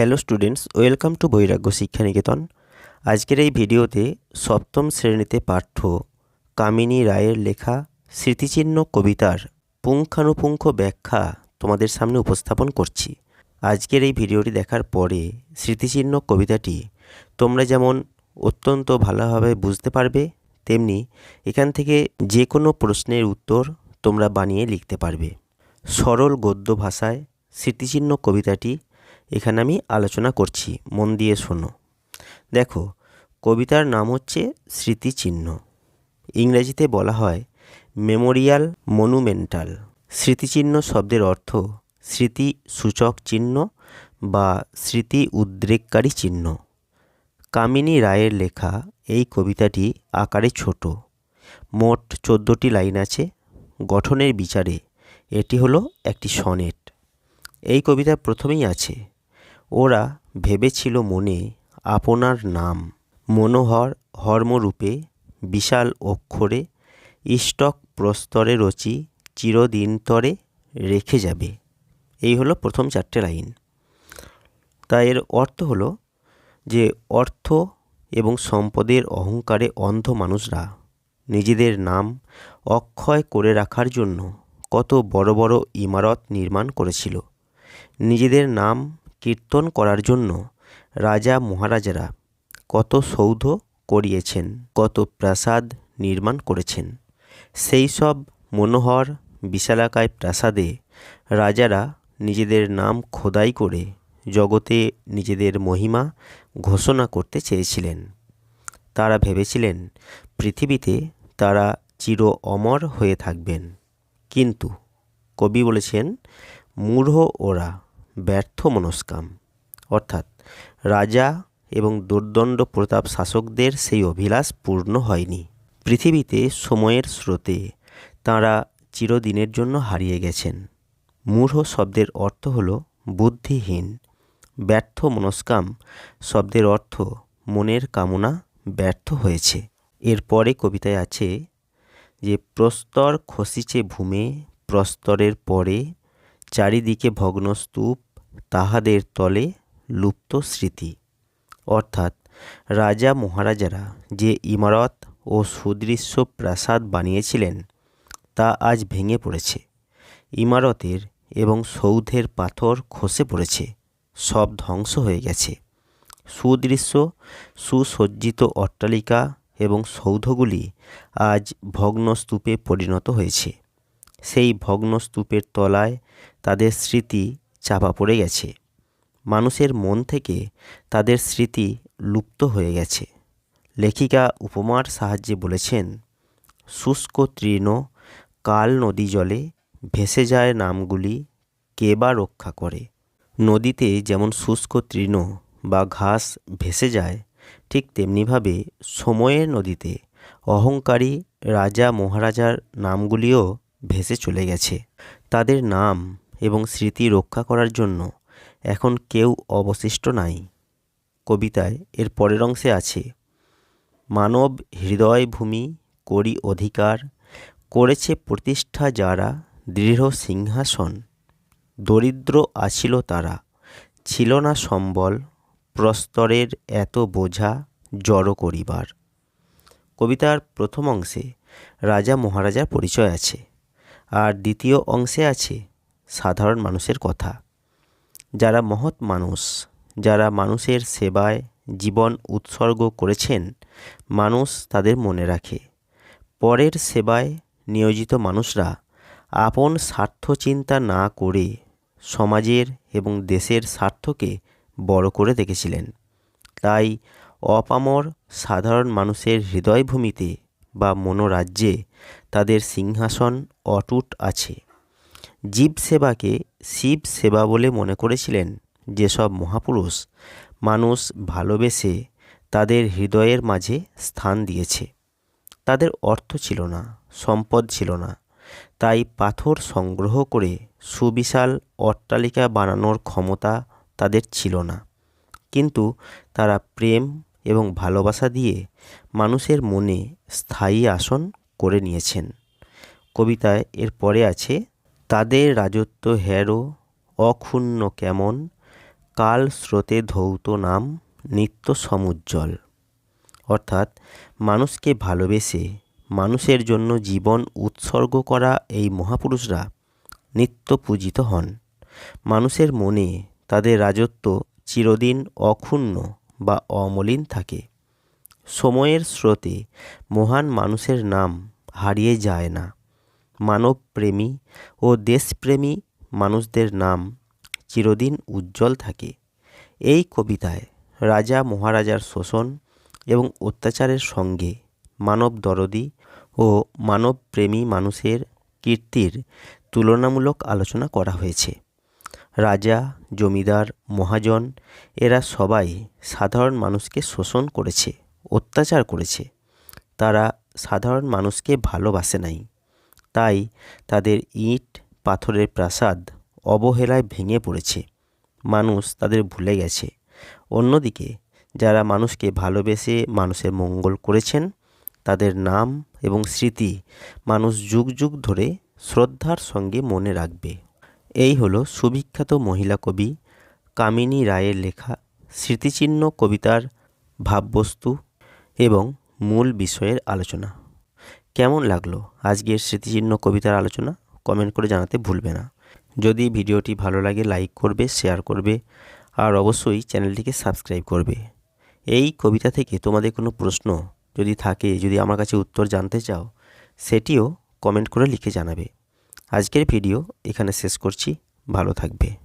Hello students welcome to বৈরাগ্য শিক্ষানিকেতন আজকের এই ভিডিওতে সপ্তম শ্রেণীতে পাঠ্য কামিনী রায়ের লেখা স্মৃতিচিহ্ন কবিতার পুঙ্খানুপুঙ্খ ব্যাখ্যা তোমাদের সামনে উপস্থাপন করছি। আজকের এই ভিডিওটি দেখার পরে স্মৃতিচিহ্ন কবিতাটি তোমরা যেমন অত্যন্ত ভালোভাবে বুঝতে পারবে, তেমনি এখান থেকে যে কোনো প্রশ্নের উত্তর তোমরা বানিয়ে লিখতে পারবে। সরল গদ্য ভাষায় স্মৃতিচিহ্ন কবিতাটি এখানে আমি আলোচনা করছি। মন দিয়ে শোনো। দেখো, কবিতার নাম হচ্ছে স্মৃতিচিহ্ন। ইংরেজিতে বলা হয় মেমোরিয়াল মনুমেন্টাল। স্মৃতিচিহ্ন শব্দের অর্থ স্মৃতি সূচক চিহ্ন বা স্মৃতি উদ্রেককারী চিহ্ন। কামিনী রায়ের লেখা এই কবিতাটি আকারে ছোট। মোট চোদ্দোটি লাইন আছে। গঠনের বিচারে এটি হলো একটি সনেট। এই কবিতা প্রথমেই আছে। ওরা ভেবেছিল মনে আপনার নাম, মনোহর হর্মরূপে বিশাল অক্ষরে ইষ্টক প্রস্তরে রচি চিরদিনতরে রেখে যাবে। এই হলো প্রথম চারটে লাইন। তা এর অর্থ হলো যে অর্থ এবং সম্পদের অহংকারে অন্ধ মানুষরা নিজেদের নাম অক্ষয় করে রাখার জন্য কত বড় বড় ইমারত নির্মাণ করেছিল। নিজেদের নাম কীর্তন করার জন্য রাজা মহারাজারা কত সৌধ করিয়েছেন, কত প্রাসাদ নির্মাণ করেছেন। সেই সব মনোহর, বিশালাকায় প্রাসাদে রাজারা নিজেদের নাম খোদাই করে জগতে নিজেদের মহিমা ঘোষণা করতে চেয়েছিলেন। তারা ভেবেছিলেন পৃথিবীতে তারা চির অমর হয়ে থাকবেন। কিন্তু কবি বলেছেন, মূঢ় ওরা ব্যর্থ মনস্কাম অর্থাৎ রাজা এবং দুর্দণ্ড প্রতাপ শাসকদের সেই অভিলাষ পূর্ণ হয়নি। পৃথিবীতে সময়ের স্রোতে তাঁরা চিরদিনের জন্য হারিয়ে গেছেন। মূঢ় শব্দের অর্থ হল বুদ্ধিহীন। ব্যর্থ মনস্কাম শব্দের অর্থ মনের কামনা ব্যর্থ হয়েছে। এরপরে কবিতায় আছে যে, প্রস্তর খসিছে ভূমে, প্রস্তরের পরে চারিদিকে ভগ্নস্তূপ তাহাদের তলে লুপ্ত স্মৃতি। অর্থাৎ রাজা মহারাজারা যে ইমারত ও সুদৃশ্য প্রাসাদ বানিয়েছিলেন, তা আজ ভেঙে পড়েছে। ইমারতের এবং সৌধের পাথর খসে পড়েছে। সব ধ্বংস হয়ে গেছে। সুদৃশ্য, সুসজ্জিত অট্টালিকা এবং সৌধগুলি আজ ভগ্নস্তূপে পরিণত হয়েছে। সেই ভগ্নস্তূপের তলায় তাদের স্মৃতি চাপা পড়ে গেছে। মানুষের মন থেকে তাদের স্মৃতি লুপ্ত হয়ে গেছে। লেখিকা উপমার সাহায্যে বলেছেন, শুষ্ক তৃণ, কাল নদী জলে, ভেসে যায় নামগুলি, কে বা রক্ষা করে? নদীতে যেমন শুষ্ক তৃণ বা ঘাস ভেসে যায়, ঠিক তেমনিভাবে সময়ের নদীতে অহংকারী রাজা মহারাজার নামগুলিও ভেসে চলে গেছে। তাদের নাম এবং স্মৃতি রক্ষা করার জন্য এখন কেউ অবশিষ্ট নাই। কবিতায় এর পরের অংশে আছে, মানব হৃদয় ভূমি করি অধিকার, করেছে প্রতিষ্ঠা যারা দৃঢ় সিংহাসন। দরিদ্র আছিল তারা, ছিল না সম্বল, প্রস্তরের এত বোঝা জড়ো করিবার। কবিতার প্রথম অংশে রাজা মহারাজার পরিচয় আছে, আর দ্বিতীয় অংশে আছে সাধারণ মানুষের কথা। যারা মহৎ মানুষ, যারা মানুষের সেবায় জীবন উৎসর্গ করেছেন, মানুষ তাদের মনে রাখে। পরের সেবায় নিয়োজিত মানুষরা আপন স্বার্থ চিন্তা না করে সমাজের এবং দেশের স্বার্থকে বড় করে দেখেছিলেন। তাই অপামর সাধারণ মানুষের হৃদয়ভূমিতে বা মনোরাজ্যে তাদের সিংহাসন অটুট আছে। জীব সেবাকে শিব সেবা বলে মনে করেছিলেন যেসব মহাপুরুষ মানুষ ভালোবেসে তাদের হৃদয়ের মাঝে স্থান দিয়েছে। তাদের অর্থ ছিল না, সম্পদ ছিল না। তাই পাথর সংগ্রহ করে সুবিশাল অট্টালিকা বানানোর ক্ষমতা তাদের ছিল না। কিন্তু তারা প্রেম এবং ভালোবাসা দিয়ে মানুষের মনে স্থায়ী আসন করে নিয়েছেন। কবিতায় এর পরে আছে তাদের রাজত্ব হেরো, অক্ষুণ্ণ কেমন, কাল স্রোতে ধৌত নাম, নিত্য সমুজ্জ্বল। অর্থাৎ মানুষকে ভালোবেসে, মানুষের জন্য জীবন উৎসর্গ করা এই মহাপুরুষরা নিত্য পূজিত হন। মানুষের মনে তাদের রাজত্ব চিরদিন অক্ষুণ্ণ বা অমলিন থাকে। সময়ের স্রোতে মহান মানুষের নাম হারিয়ে যায় না। মানবপ্রেমী ও দেশপ্রেমী মানুষদের নাম চিরদিন উজ্জ্বল থাকে। এই কবিতায় রাজা মহারাজার শোষণ এবং অত্যাচারের সঙ্গে মানব দরদি ও মানবপ্রেমী মানুষের কীর্তির তুলনামূলক আলোচনা করা হয়েছে। রাজা, জমিদার, মহাজন এরা সবাই সাধারণ মানুষকে শোষণ করেছে, অত্যাচার করেছে। তারা সাধারণ মানুষকে ভালোবাসে নাই। তাই তাদের ইট, পাথরের প্রাসাদ অবহেলায় ভেঙে পড়েছে। মানুষ তাদের ভুলে গেছে। অন্যদিকে, যারা মানুষকে ভালোবেসে মানুষের মঙ্গল করেছেন, তাদের নাম এবং স্মৃতি মানুষ যুগ যুগ ধরে শ্রদ্ধার সঙ্গে মনে রাখবে। এই হলো সুবিখ্যাত মহিলা কবি কামিনী রায়ের লেখা স্মৃতিচিহ্ন কবিতার ভাববস্তু এবং মূল বিষয়ের আলোচনা। কেমন লাগল আজকের স্মৃতিচিহ্ন কবিতার আলোচনা? কমেন্ট করে জানাতে ভুলবে না। যদি ভিডিওটি ভালো লাগে, লাইক করবে, শেয়ার করবে, আর অবশ্যই চ্যানেলটিকে সাবস্ক্রাইব করবে। এই কবিতা থেকে তোমাদের কোনো প্রশ্ন যদি থাকে, যদি আমার কাছে উত্তর জানতে চাও, সেটিও কমেন্ট করে লিখে জানাবে। আজকের ভিডিও এখানে শেষ করছি। ভালো থাকবে।